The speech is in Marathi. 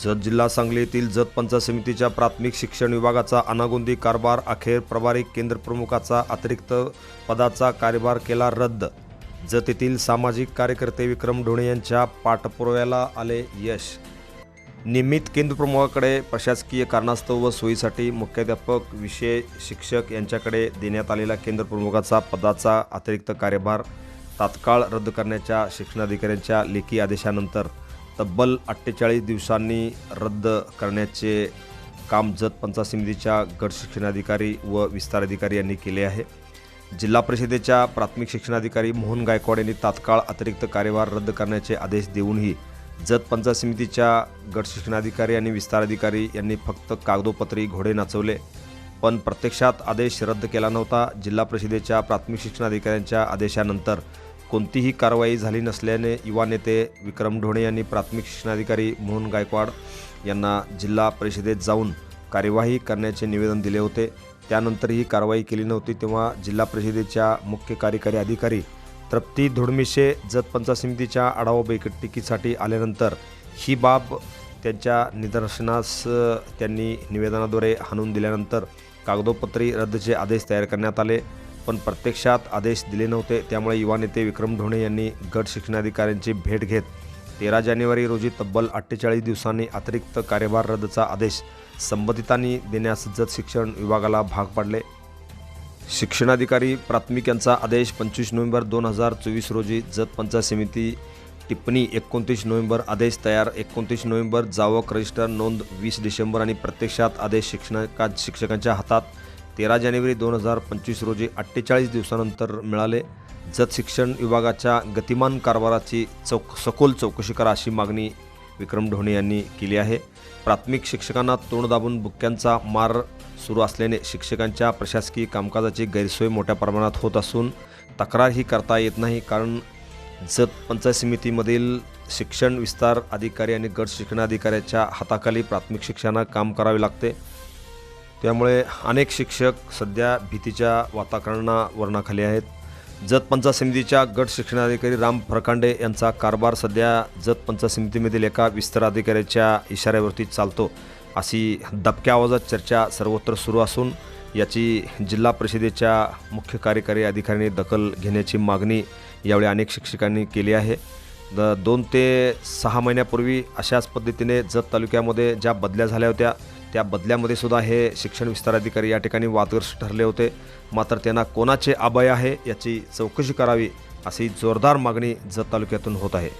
जत जिल्हा सांगली येथील जत पंचायत समितीच्या प्राथमिक शिक्षण विभागाचा अनागोंदी कारभार अखेर प्रभारी केंद्रप्रमुखाचा अतिरिक्त पदाचा कार्यभार केला रद्द. जत येथील सामाजिक कार्यकर्ते विक्रम ढोणे यांच्या पाठपुराव्याला आले यश. नियमित केंद्रप्रमुखाकडे प्रशासकीय कारणास्तव व सोयीसाठी मुख्याध्यापक विषय शिक्षक यांच्याकडे देण्यात आलेला केंद्रप्रमुखाचा पदाचा अतिरिक्त कार्यभार तात्काळ रद्द करण्याच्या शिक्षणाधिकाऱ्यांच्या लेखी आदेशानंतर तब्बल अठ्ठेचाळीस दिवसांनी रद्द करण्याचे काम जत पंचायत समितीच्या गट शिक्षणाधिकारी व विस्तार अधिकारी यांनी केले आहे. जिल्हा परिषदेच्या प्राथमिक शिक्षणाधिकारी मोहन गायकवाड यांनी तात्काळ अतिरिक्त कार्यभार रद्द करण्याचे आदेश देऊनही जत पंचायत समितीच्या गट शिक्षणाधिकारी आणि विस्तार अधिकारी यांनी फक्त कागदोपत्री घोडे नाचवले. पण प्रत्यक्षात आदेश रद्द केला नव्हता. जिल्हा परिषदेच्या प्राथमिक शिक्षणाधिकाऱ्यांच्या आदेशानंतर कोणतीही कारवाई झाली नसल्याने युवा नेते विक्रम ढोणे यांनी प्राथमिक शिक्षणाधिकारी मोहन गायकवाड यांना जिल्हा परिषदेत जाऊन कार्यवाही करण्याचे निवेदन दिले होते. त्यानंतरही कारवाई केली नव्हती तेव्हा जिल्हा परिषदेच्या मुख्य कार्यकारी अधिकारी तृप्ती धुडमिशे जत समितीच्या आढावा बैठकीसाठी आल्यानंतर ही बाब त्यांच्या निदर्शनास त्यांनी निवेदनाद्वारे हाणून दिल्यानंतर कागदोपत्री रद्दचे आदेश तयार करण्यात आले. पण प्रत्यक्षात आदेश दिले नव्हते. त्यामुळे युवा नेते विक्रम ढोणे यांनी गट शिक्षणाधिकाऱ्यांची भेट घेत तेरा जानेवारी रोजी तब्बल अठ्ठेचाळीस दिवसांनी अतिरिक्त कार्यभार रद्दचा आदेश संबंधितांनी देण्यास जत शिक्षण विभागाला भाग पाडले. शिक्षणाधिकारी प्राथमिक यांचा आदेश पंचवीस नोव्हेंबर दोन हजार चोवीस रोजी जत पंचायत समिती टिप्पणी एकोणतीस नोव्हेंबर आदेश तयार एकोणतीस नोव्हेंबर जावक रजिस्टर नोंद वीस डिसेंबर आणि प्रत्यक्षात आदेश शिक्षणका शिक्षकांच्या हातात तेरा जानेवारी दोन हजार पंचवीस रोजी अठ्ठेचाळीस दिवसानंतर मिळाले. जत शिक्षण विभागाच्या गतिमान कारभाराची चौक सखोल चौकशी करा अशी मागणी विक्रम ढोणे यांनी केली आहे. प्राथमिक शिक्षकांना तोंड दाबून बुक्क्यांचा मार सुरू असल्याने शिक्षकांच्या प्रशासकीय कामकाजाची गैरसोय मोठ्या प्रमाणात होत असून तक्रारही करता येत नाही. कारण जत पंचायत समितीमधील शिक्षण विस्तार अधिकारी आणि गट शिक्षणाधिकाऱ्याच्या हाताखाली प्राथमिक शिक्षणाला काम करावे लागते. त्यामुळे अनेक शिक्षक सध्या भीतीच्या वातावरणावरणाखाली आहेत. जत पंचायत समितीच्या गट शिक्षणाधिकारी राम फरकांडे यांचा कारभार सध्या जत पंचायत समितीमधील एका विस्तार अधिकाऱ्याच्या इशाऱ्यावरती चालतो. अशी दबक्या आवाजात चर्चा सर्वत्र सुरू असून याची जिल्हा परिषदेच्या मुख्य कार्यकारी अधिकाऱ्यांनी दखल घेण्याची मागणी यावेळी अनेक शिक्षकांनी केली आहे. द दोन ते सहा महिन्यापूर्वी अशाच पद्धतीने जत तालुक्यामध्ये ज्या बदल्या झाल्या होत्या त्या बदल्यामध्ये सुद्धा हे शिक्षण विस्ताराधिकारी या ठिकाणी वादग्रस्त ठरले होते. मात्र त्यांना कोणाचे अभय आहे याची चौकशी करावी अशी जोरदार मागणी जत तालुक्यातून होत आहे.